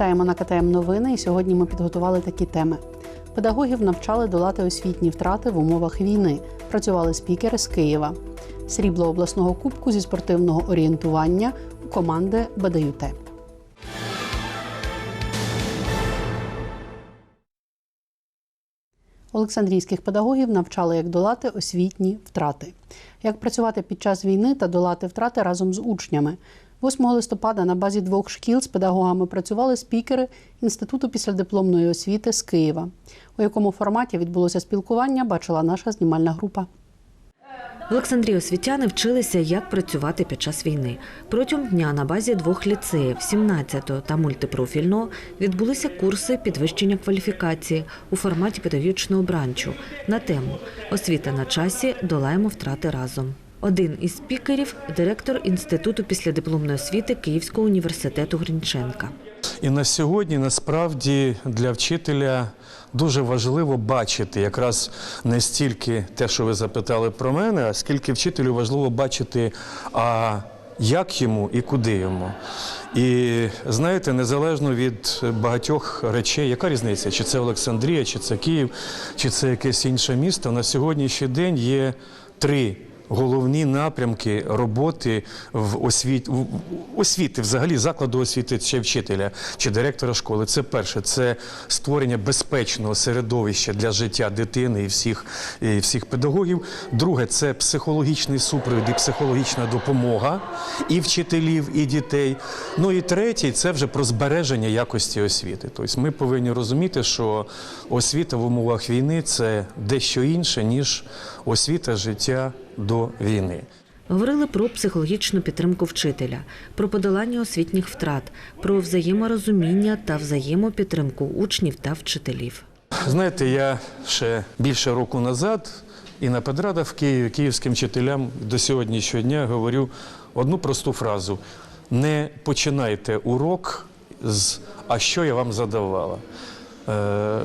Вітаємо на КТМ Новини. І сьогодні ми підготували такі теми. Педагогів навчали долати освітні втрати в умовах війни. Працювали спікери з Києва. Срібло обласного кубку зі спортивного орієнтування у команди БДЮТ. Олександрійських педагогів навчали, як долати освітні втрати, як працювати під час війни та долати втрати разом з учнями. 8 листопада на базі двох шкіл з педагогами працювали спікери Інституту післядипломної освіти з Києва. У якому форматі відбулося спілкування, бачила наша знімальна група. В Олександрії освітяни вчилися, як працювати під час війни. Протягом дня на базі двох ліцеїв 17-го та мультипрофільного відбулися курси підвищення кваліфікації у форматі педагогічного бранчу на тему Освіта на часі долаємо втрати разом. Один із спікерів директор інституту післядипломної освіти Київського університету Грінченка. І на сьогодні насправді для вчителя дуже важливо бачити якраз не стільки те, що ви запитали про мене, а скільки вчителю важливо бачити, а як йому і куди йому. І знаєте, незалежно від багатьох речей, яка різниця, чи це Олександрія, чи це Київ, чи це якесь інше місто, на сьогоднішній день є три головні напрямки роботи в освіт... в- освіти, взагалі закладу освіти чи вчителя чи директора школи. Це перше, це створення безпечного середовища для життя дитини і всіх, і всіх педагогів. Друге, це психологічний супровід і психологічна допомога і вчителів, і дітей. Ну і третє, це вже про збереження якості освіти. Тобто ми повинні розуміти, що освіта в умовах війни це дещо інше, ніж освіта життя до війни. Говорили про психологічну підтримку вчителя, про подолання освітніх втрат, про взаєморозуміння та взаємопідтримку учнів та вчителів. Знаєте, я ще більше року назад і на педрадах в Києві київським вчителям до сьогоднішнього дня говорю одну просту фразу: не починайте урок з а що я вам задавала. Е,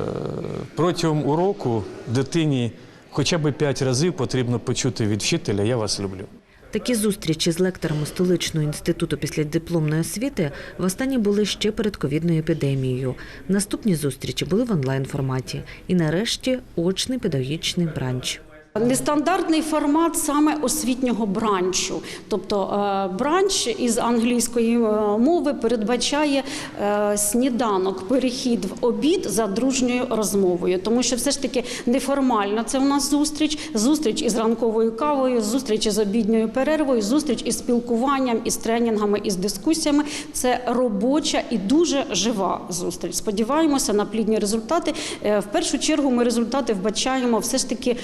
протягом уроку дитині хоча б п'ять разів потрібно почути від вчителя Я вас люблю. Такі зустрічі з лекторами столичного інституту післядипломної освіти востаннє були ще перед ковідною епідемією. Наступні зустрічі були в онлайн форматі. І нарешті очний педагогічний бранч. Нестандартний формат саме освітнього бранчу, тобто е, бранч із англійської е, мови передбачає е, сніданок, перехід в обід за дружньою розмовою, тому що все ж таки неформальна це у нас зустріч, зустріч із ранковою кавою, зустріч із обідньою перервою, зустріч із спілкуванням, із тренінгами, із дискусіями. Це робоча і дуже жива зустріч. Сподіваємося на плідні результати. В першу чергу ми результати вбачаємо все ж таки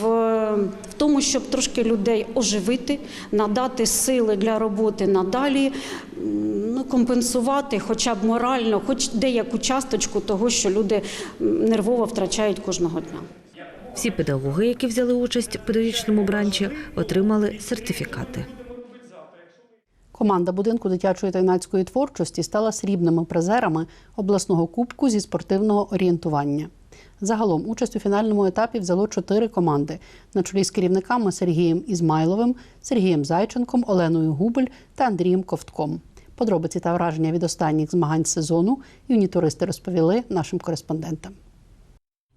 в, в тому, щоб трошки людей оживити, надати сили для роботи надалі, ну, компенсувати хоча б морально, хоч деяку часточку того, що люди нервово втрачають кожного дня. Всі педагоги, які взяли участь в педагогічному бранчі, отримали сертифікати. Команда будинку дитячої та юнацької творчості стала срібними призерами обласного кубку зі спортивного орієнтування. Загалом участь у фінальному етапі взяло чотири команди на чолі з керівниками Сергієм Ізмайловим, Сергієм Зайченком, Оленою Губель та Андрієм Ковтком. Подробиці та враження від останніх змагань сезону юнітуристи розповіли нашим кореспондентам.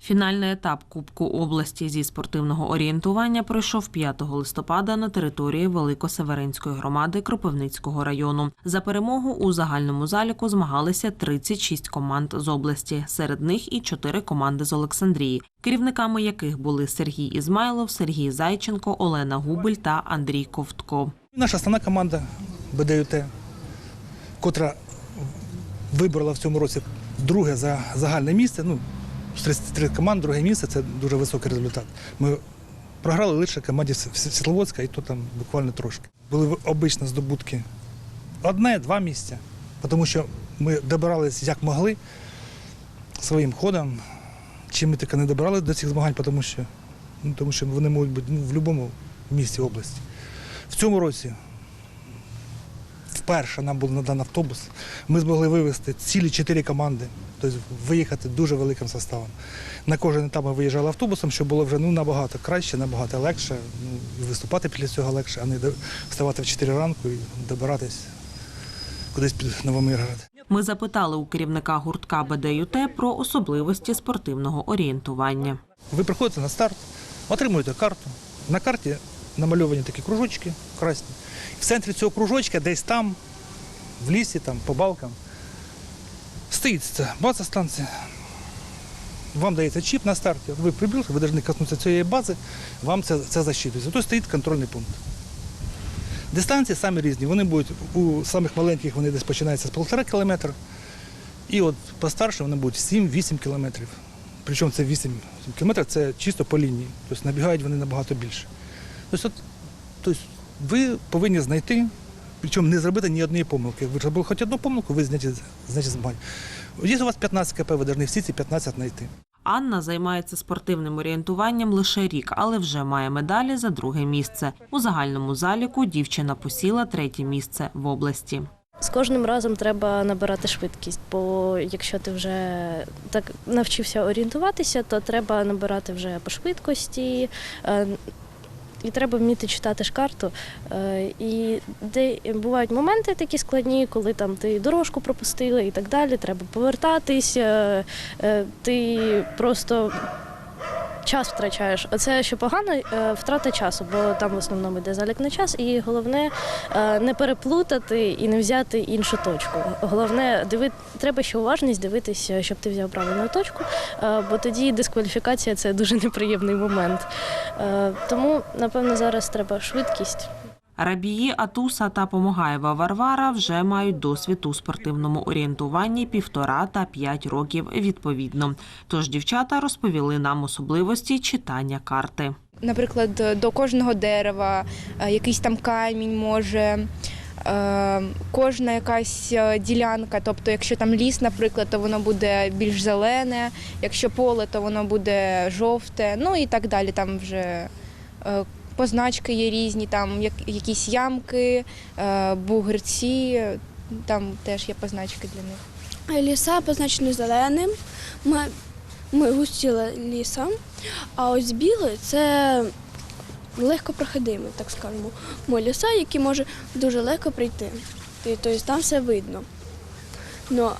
Фінальний етап Кубку області зі спортивного орієнтування пройшов 5 листопада на території Великосеверинської громади Кропивницького району. За перемогу у загальному заліку змагалися 36 команд з області. Серед них і 4 команди з Олександрії, керівниками яких були Сергій Ізмайлов, Сергій Зайченко, Олена Губель та Андрій Ковтко. Наша основна команда БДЮТ, котра вибрала в цьому році друге за загальне місце. Ну, з 33 команд, друге місце це дуже високий результат. Ми програли лише команді Світловодська, і то там буквально трошки. Були обично здобутки одне-два місця, тому що ми добиралися як могли своїм ходом. Чи ми таки не добрали до цих змагань, тому що, ну, тому що вони можуть бути ну, в будь-якому місті області. В цьому році вперше нам був надан автобус. Ми змогли вивезти цілі чотири команди, тобто виїхати дуже великим составом. На кожен етап ми виїжджали автобусом, що було вже ну, набагато краще, набагато легше. Ну, і виступати після цього легше, а не вставати в 4 ранку і добиратись кудись під Новомиргород. Ми запитали у керівника гуртка БДЮТ про особливості спортивного орієнтування. Ви приходите на старт, отримуєте карту. На карті намальовані такі кружочки красні. В центрі цього кружочка, десь там, в лісі, там, по балкам, стоїть ця база станція. Вам дається чіп на старті. Ви прибігли, ви повинні коснутися цієї бази, вам це, це засчитується. Тут стоїть контрольний пункт. Дистанції самі різні. Вони будуть у самих маленьких вони десь починаються з 1,5 кілометра. І от постарше вони будуть 7-8 кілометрів. Причому це 8 кілометрів це чисто по лінії. Тобто набігають вони набагато більше. Тобто, от, тобто ви повинні знайти, причому не зробити ні однієї помилки. Ви зробили хоч одну помилку, ви зняті змагання. Є у вас 15 КП, ви повинні всі ці 15 знайти. Анна займається спортивним орієнтуванням лише рік, але вже має медалі за друге місце. У загальному заліку дівчина посіла третє місце в області. З кожним разом треба набирати швидкість, бо якщо ти вже так навчився орієнтуватися, то треба набирати вже по швидкості. І треба вміти читати ж карту. Е, І де бувають моменти такі складні, коли там ти дорожку пропустила і так далі, треба повертатись, е, е, ти просто час втрачаєш. Оце що погано, е, втрата часу, бо там в основному йде залік на час, і головне е, не переплутати і не взяти іншу точку. Головне, диви... треба ще уважність дивитися, щоб ти взяв правильну точку, е, бо тоді дискваліфікація це дуже неприємний момент. Тому, напевно, зараз треба швидкість. Рабії Атуса та Помогаєва Варвара вже мають досвід у спортивному орієнтуванні півтора та п'ять років відповідно. Тож дівчата розповіли нам особливості читання карти. наприклад, до кожного дерева, е, якийсь там камінь може. е, Кожна якась е, ділянка, тобто, якщо там ліс, наприклад, то воно буде більш зелене, якщо поле, то воно буде жовте, ну і так далі. Там вже позначки є різні, там як- якісь ямки, е, бугерці, там теж є позначки для них. Ліса позначені зеленим. Ми, ми густіли лісом, а ось білий це легко проходимо, так скажемо. Ми ліса, які може дуже легко прийти. Тобто там все видно. Ну,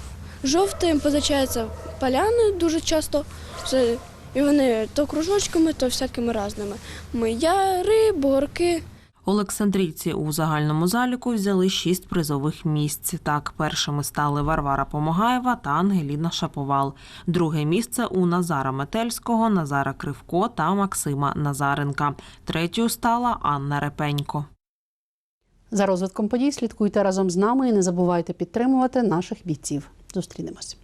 жовтим позначається поляною дуже часто. Це, і вони то кружочками, то всякими разними. Ми яри, борки. Олександрійці у загальному заліку взяли шість призових місць. Так, першими стали Варвара Помогаєва та Ангеліна Шаповал. Друге місце у Назара Метельського, Назара Кривко та Максима Назаренка. Третьою стала Анна Репенько. За розвитком подій слідкуйте разом з нами і не забувайте підтримувати наших бійців. Зустрінемось.